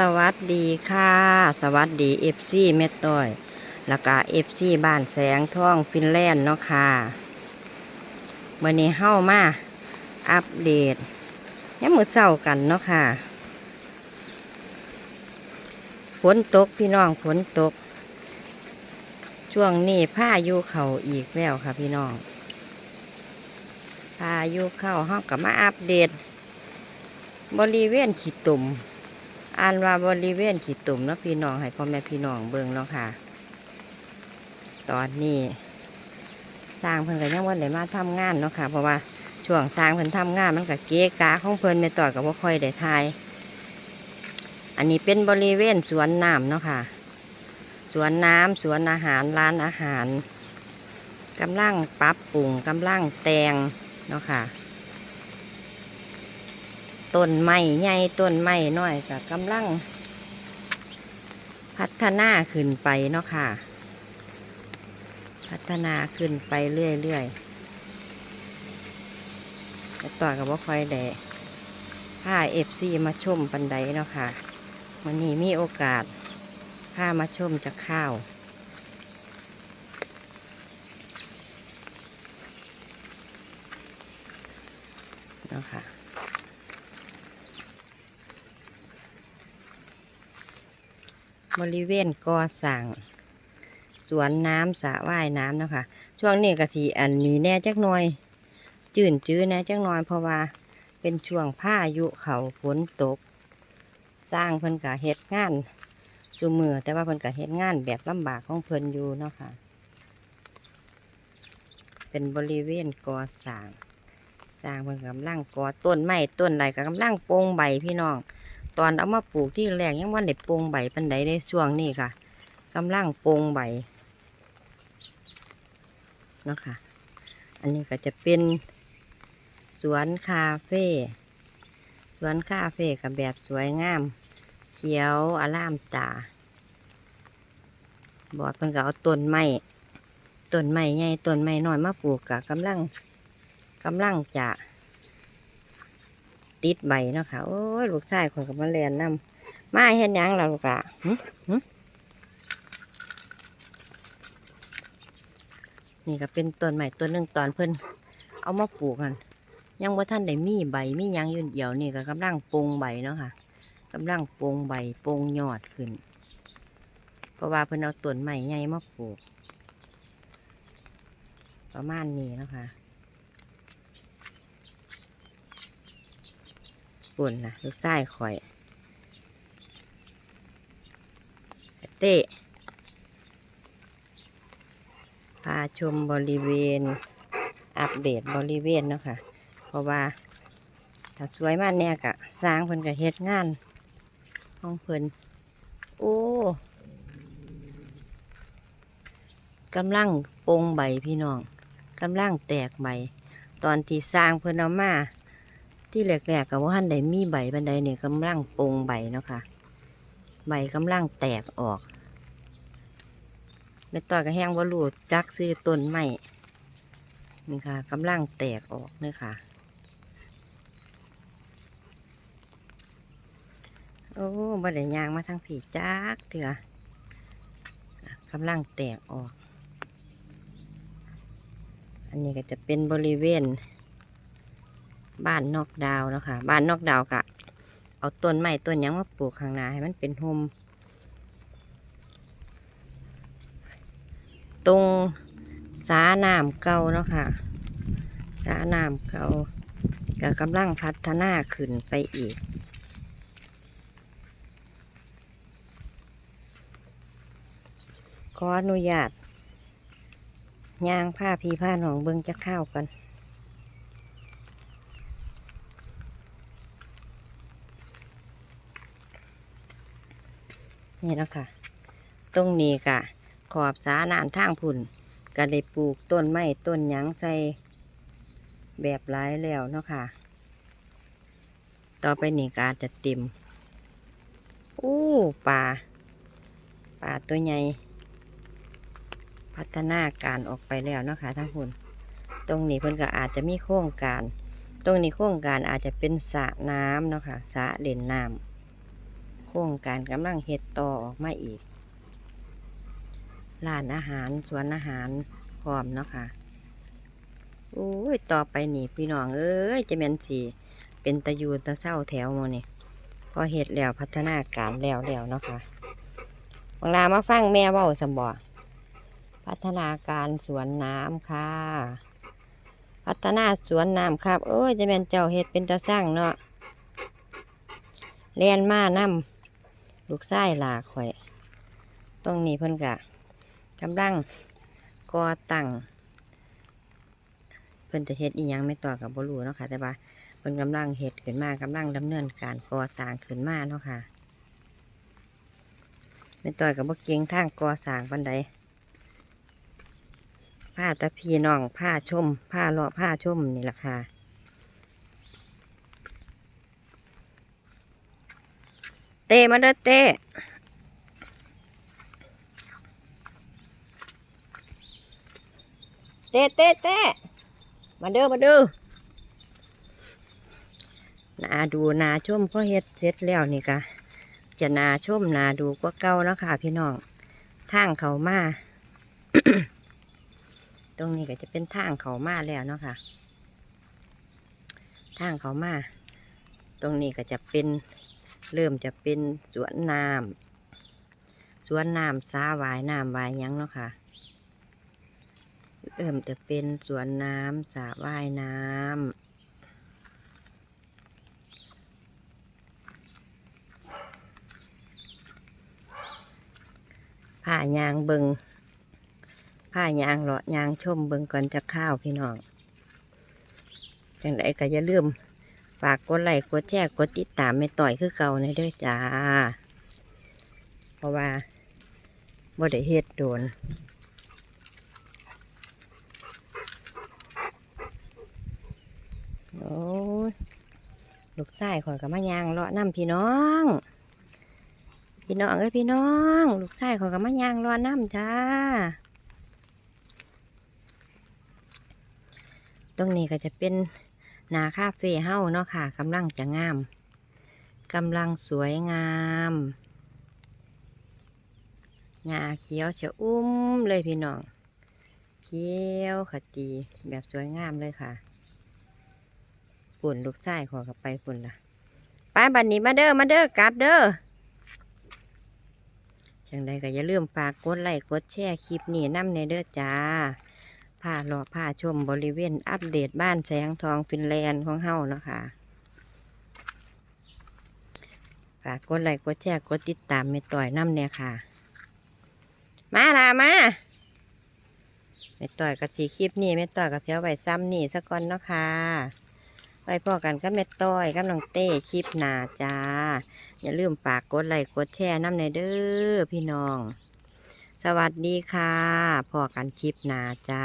สวัสดีค่ะ สวัสดีเอฟซีเมต้อยแล้วก็เอฟซีบ้านแสงท่องฟินแลนด์เนาะค่ะเมื่อนี้เข้ามา อัปเดตยังมือเศร้ากันเนาะค่ะฝนตกพี่น้องฝนตก ช่วงนี้พายุเข่าอีกแล้วค่ะพี่น้องพายุเข้าห้องกับมาอัปเดต บริเวณขีดตุ่ม อ่านว่าบริเวณขีดตุ่มเนาะพี่น้องให้พ่อแม่พี่น้องเบิ่งเนาะค่ะ ตอนนี้สร้างเพิ่นก็ยังวันไหนมาทำงานเนาะค่ะ เพราะว่าช่วงสร้างเพิ่นทำงานมันก็เก๊กาของเพิ่นไม่ต่อกับว่าค่อยได้ทาย อันนี้เป็นบริเวณสวนน้ำเนาะค่ะ สวนน้ำสวนอาหารร้านอาหารกำลังปรับปรุงกำลังแตงเนาะค่ะ ต้นไม้ใหญ่ต้นไม้น้อยก็กำลัง พัฒนาขึ้นไปเนาะค่ะ พัฒนาขึ้นไปเรื่อยๆแต่ต่อกับว่าคอยแดพาเอฟซีมาชมปันไดเนาะค่ะวันนี้มีโอกาสพามาชมจะข้าวเนาะค่ะ บริเวณก่อสร้างสวนน้ำสระว่ายน้ำนะคะ ช่วงนี้ก็สีอันนี้แน่จักหน่อย จื่นจื้อแน่จักหน่อยเพราะว่าเป็นช่วงพายุเขาฝนตก สร้างเพิ่นกะเฮ็ดงานจูมือแต่ว่าเพิ่นกะเฮ็ดงานแบบลำบากของเพิ่นอยู่เนาะค่ะ เป็นบริเวณก่อสร้าง สร้างเพิ่นกำลังก่อต้นไม้ต้นไรก็กำลังโป่งใบพี่น้อง ตอนเอามาปลูกที่แรกยังวันได้โป่งใบปันใดในช่วงนี้ค่ะกำลังโป่งใบเนาะค่ะอันนี้ก็จะเป็นสวนคาเฟ่สวนคาเฟ่กับแบบสวยงาม เขียวอารามตาบอดเพิ่นก็เอาต้นไม้ต้นไม้ใหญ่ต้นไม้น้อยมาปลูกกะกำลังกำลังจะ ติดใบเนาะค่ะ โอ้ยลูกชายคนกับมาเรียนนำมาเห็นยังล่ะลูกอะหึหึนี่ก็เป็นต้นใหม่ต้นหนึ่งตอนเพิ่นเอามาปลูกกันยังว่าท่านได้มีใบมีหยังอยู่เดียวนี่ก็กำลังปลงใบเนาะค่ะกำลังปลงใบปลงยอดขึ้น เพราะว่าเพิ่นเอาต้นใหม่ใหญ่มาปลูก ประมาณนี้เนาะค่ะ ปุ่นนะลูกชายข่อยเต้พาชมบริเวณ อัปเดตบริเวณเนาะค่ะ เพราะว่า ถ้าสวยมากเนี่ยกะสร้างเพิ่นกะเฮ็ดงานห้องเพิ่นโอ้กำลังปงใบพี่น้องกำลังแตกใบ ตอนที่สร้างเพิ่นเอามา ที่แรกๆกับว่าท่านใดมีใบบันไดเนี่ยกำลังปรงใบเนาะค่ะ ใบกำลังแตกออกในต่อยกระแห้งว่ารูดจักซื้อต้นไม้นี่ค่ะกำลังแตกออกเนี่ยค่ะ โอ้บัไดยางมาทางผีจักเถื่อกำลังแตกออก อันนี้ก็จะเป็นบริเวณ บ้านนอกดาวน์เนาะคะบ้านนอกดาวกะ เอาต้นไม้ต้นยังมาปลูกข้างหน้าให้มันเป็นโฮมตรงสาน้ำเก่าเนาะค่ะ สาน้ำเก่าก็กำลังพัฒนาขึ้นไปอีก ขออนุญาตย่างผ้าพีผ้าหนองเบิ้งจะเข้าวกัน นี่นะคะตรงนี้กะขอบสาน้ำทางพุ่นก็ได้ปลูกต้นไม้ต้นหยังใส่แบบหลายแล้วเนาะค่ะ ต่อไปนี่ก็อาจจะต็มอู้ป่าป่าตัวใหญ่พัฒนาการออกไปแล้วเนาะค่ะทั้งพุ่นตรงนี้เพิ่นก็อาจจะมีโครงการ ตรงนี้โครงการอาจจะเป็นสระน้ำเนาะค่ะสระเล่นน้ำ ครงการกำลังเฮ็ดต่อออกมาอีกร้านอาหารสวนอาหารพร้อมเนาะค่ะโอ้ยต่อไปนี่พี่น้องเอ้ยจะเป็นสีเป็นตะยูตะเศร้าแถวโมนี่พอเฮ็ดแล้วพัฒนาการแล้วแล้วเนาะค่ะบางลามาฟังแม่ว้าสมบอพัฒนาการสวนน้ำค่ะ พัฒนาสวนน้ำครับเอ้ยจะเป็นเจ้าเฮ็ดเป็นตาสร้างเนาะเลียนมานำ ลูกไส้ลาข่อยตรงนี้เพิ่นกะกำลังก่อตั้งเพิ่นจะเฮ็ดอีหยังไม่ต่อกับบรูเนาะค่ะ แต่ว่าเพิ่นกำลังเฮ็ดขึ้นมากำลังดำเนินการก่อสร้างขึ้นมาเนาะค่ะไม่ต่อยกับบ่เก่งทางก่อสร้างปันใดผ้าตะพีน้องผ้าชมผ้าเลาะผ้าชมนี่แหละค่ะ เตะมาเด้อเตะเตะเตะเตะมาเด้อมาเด้อนาดูนาชมพอเฮ็ดเสร็จแล้วนี่กะจะนาชมนาดูกว่าเก่าแล้วค่ะ พี่น้องทางเขามาตรงนี้ก็จะเป็นทางเขามาแล้วเนาะค่ะ ทางเขามา ตรงนี้ก็จะเป็น เริ่มจะเป็นสวนน้ำสวนน้ำสาวายน้ำวายยังเนาะค่ะ เริ่มจะเป็นสวนน้ำสระว่ายน้ำผ่ายางเบิงผ้ายางเลาะยางชมเบิงก่อนจะข้าวพี่น้องจังไดก็อย่าลืม ฝากกดไลค์กดแชร์กดติดตามไม่ต่อยคือเก่าในด้วยจ้า เพราะว่าบ่ได้เฮ็ดโดนโอ้ยลูกชายข่อยกับมายางเลาะน้ำพี่น้อง พี่น้องเอ้ยพี่น้อง ลูกชายข่อยกับมายางเลาะน้ำจ้า ตรงนี้ก็จะเป็น นาคาเฟ่เฮ้าเนาะค่ะกำลังจะงามกำลังสวยงามหญ้าเขียวจะอุ้มเลยพี่น้อง เขียวขจีแบบสวยงามเลยค่ะฝุ่นลูกชายขอกับไปฝุ่นละไปบันนี้มาเด้อมาเด้อกลับเด้อจังใดก็อย่าลืมฝากกดไลค์กดแชร์คลิปนี้น้ำในเด้อจ้า ผ้าหล่อผ้าชมบริเวณอัปเดตบ้านแสงทองฟินแลนด์ของเฮาเนาะคะฝากกดไลค์กดแชร์กดติดตามไม่ต่อยน้ำเนี่ยค่ะ มาล่ะมาไม่ต่อยกับสีคลิปนี่ไม่ต่อยกับเสียวไว้ซ้ำนี่สักก่อนเนาะค่ะไว้พอกันก็แม่ต้อยกำลังเต้คลิปหนาจ้า อย่าลืมฝากกดไลค์กดแชร์น้ำในเด้อพี่น้อง สวัสดีค่ะพอกันคลิปหนาจ้า